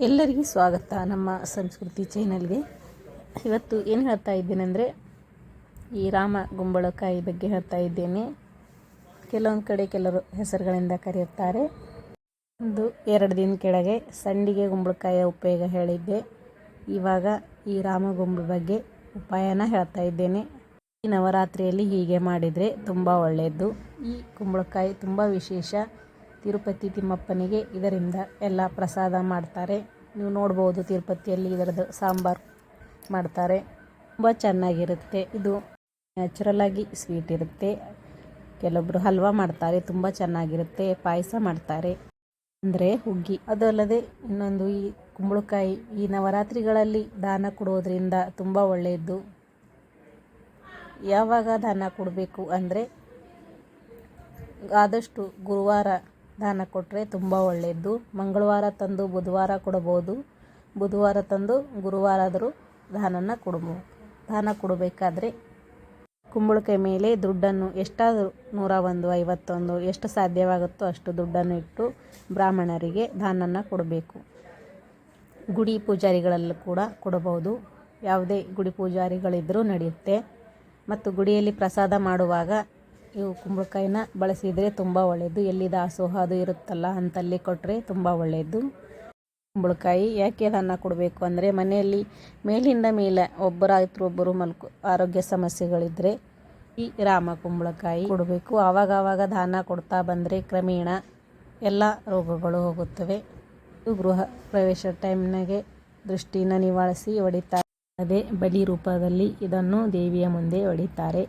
ಎಲ್ಲರಿಗೂ ಸ್ವಾಗತ ನಮ್ಮ ಸಂಸ್ಕೃತಿ ಚಾನಲ್ಗೆ. ಇವತ್ತು ಏನು ಹೇಳ್ತಾ ಇದ್ದೇನೆಂದರೆ, ಈ ರಾಮ ಗುಂಬಳಕಾಯಿ ಬಗ್ಗೆ ಹೇಳ್ತಾ ಇದ್ದೇನೆ. ಕೆಲವೊಂದು ಕಡೆ ಕೆಲವರು ಹೆಸರುಗಳಿಂದ ಕರೆಯುತ್ತಾರೆ. ಒಂದು, ಎರಡು ದಿನ ಕೆಳಗೆ ಸಂಡಿಗೆ ಗುಂಬಳಕಾಯಿಯ ಉಪಯೋಗ ಹೇಳಿದ್ದೆ. ಇವಾಗ ಈ ರಾಮ ಗುಂಬಳ ಬಗ್ಗೆ ಉಪಾಯನ ಹೇಳ್ತಾ ಇದ್ದೇನೆ. ಈ ನವರಾತ್ರಿಯಲ್ಲಿ ಹೀಗೆ ಮಾಡಿದರೆ ತುಂಬ ಒಳ್ಳೆಯದು ಈ ಕುಂಬಳಕಾಯಿ ತುಂಬ ವಿಶೇಷ. ತಿರುಪತಿ ತಿಮ್ಮಪ್ಪನಿಗೆ ಇದರಿಂದ ಎಲ್ಲ ಪ್ರಸಾದ ಮಾಡ್ತಾರೆ. ನೀವು ನೋಡ್ಬೋದು ತಿರುಪತಿಯಲ್ಲಿ ಇದರದ್ದು ಸಾಂಬಾರು ಮಾಡ್ತಾರೆ. ತುಂಬ ಚೆನ್ನಾಗಿರುತ್ತೆ. ಇದು ನ್ಯಾಚುರಲ್ಲಾಗಿ ಸ್ವೀಟ್ ಇರುತ್ತೆ. ಕೆಲವೊಬ್ಬರು ಹಲ್ವಾ ಮಾಡ್ತಾರೆ, ತುಂಬ ಚೆನ್ನಾಗಿರುತ್ತೆ. ಪಾಯಸ ಮಾಡ್ತಾರೆ. ಅಂದರೆ ಹುಗ್ಗಿ. ಅದಲ್ಲದೆ ಇನ್ನೊಂದು ಈ ಕುಂಬಳಕಾಯಿ, ಈ ನವರಾತ್ರಿಗಳಲ್ಲಿ ದಾನ ಕೊಡೋದ್ರಿಂದ ತುಂಬ ಒಳ್ಳೆಯದು ಯಾವಾಗ ದಾನ ಕೊಡಬೇಕು ಅಂದರೆ ಆದಷ್ಟು ಗುರುವಾರ ದಾನ ಕೊಟ್ಟರೆ ತುಂಬ ಒಳ್ಳೆಯದು ಮಂಗಳವಾರ ತಂದು ಬುಧವಾರ ಕೊಡಬಹುದು. ಬುಧವಾರ ತಂದು ಗುರುವಾರ ಆದರೂ ದಾನನ ಕೊಡ್ಬೋದು ದಾನ ಕೊಡಬೇಕಾದ್ರೆ ಕುಂಬಳಕಾಯಿ ಮೇಲೆ ದುಡ್ಡನ್ನು ಎಷ್ಟಾದರೂ ನೂರ ಒಂದು, ಐವತ್ತೊಂದು, ಎಷ್ಟು ಸಾಧ್ಯವಾಗುತ್ತೋ ಅಷ್ಟು ದುಡ್ಡನ್ನು ಇಟ್ಟು ಬ್ರಾಹ್ಮಣರಿಗೆ ದಾನನ ಕೊಡಬೇಕು. ಗುಡಿ ಪೂಜಾರಿಗಳಲ್ಲೂ ಕೂಡ ಕೊಡಬಹುದು. ಯಾವುದೇ ಗುಡಿ ಪೂಜಾರಿಗಳಿದ್ದರೂ ನಡೆಯುತ್ತೆ. ಮತ್ತು ಗುಡಿಯಲ್ಲಿ ಪ್ರಸಾದ ಮಾಡುವಾಗ ಇವು ಕುಂಬಳಕಾಯಿನ ಬಳಸಿದರೆ ತುಂಬ ಒಳ್ಳೆಯದು ಎಲ್ಲಿ ದಾಸೋಹ ಅದು ಇರುತ್ತಲ್ಲ ಅಂತಲ್ಲಿ ಕೊಟ್ಟರೆ ತುಂಬ ಒಳ್ಳೆಯದು ಕುಂಬಳಕಾಯಿ ಯಾಕೆ ದಾನ ಕೊಡಬೇಕು ಅಂದರೆ ಮನೆಯಲ್ಲಿ ಮೇಲಿಂದ ಮೇಲೆ ಒಬ್ಬರಾಯ್ತು ಒಬ್ಬರು ಮಲ್ಕೊ, ಆರೋಗ್ಯ ಸಮಸ್ಯೆಗಳಿದ್ದರೆ ಈ ರಾಮ ಕುಂಬಳಕಾಯಿ ಕೊಡಬೇಕು. ಆವಾಗವಾಗ ಆವಾಗ ದಾನ ಕೊಡ್ತಾ ಬಂದರೆ ಕ್ರಮೇಣ ಎಲ್ಲ ರೋಗಗಳು ಹೋಗುತ್ತವೆ. ಗೃಹ ಪ್ರವೇಶ ಟೈಮ್ನಾಗೆ ದೃಷ್ಟಿನ ನಿವಾರಿಸಿ ಹೊಡಿತಾರೆ ಅದೇ ಬಲಿ ರೂಪದಲ್ಲಿ ಇದನ್ನು ದೇವಿಯ ಮುಂದೆ ಹೊಡಿತಾರೆ.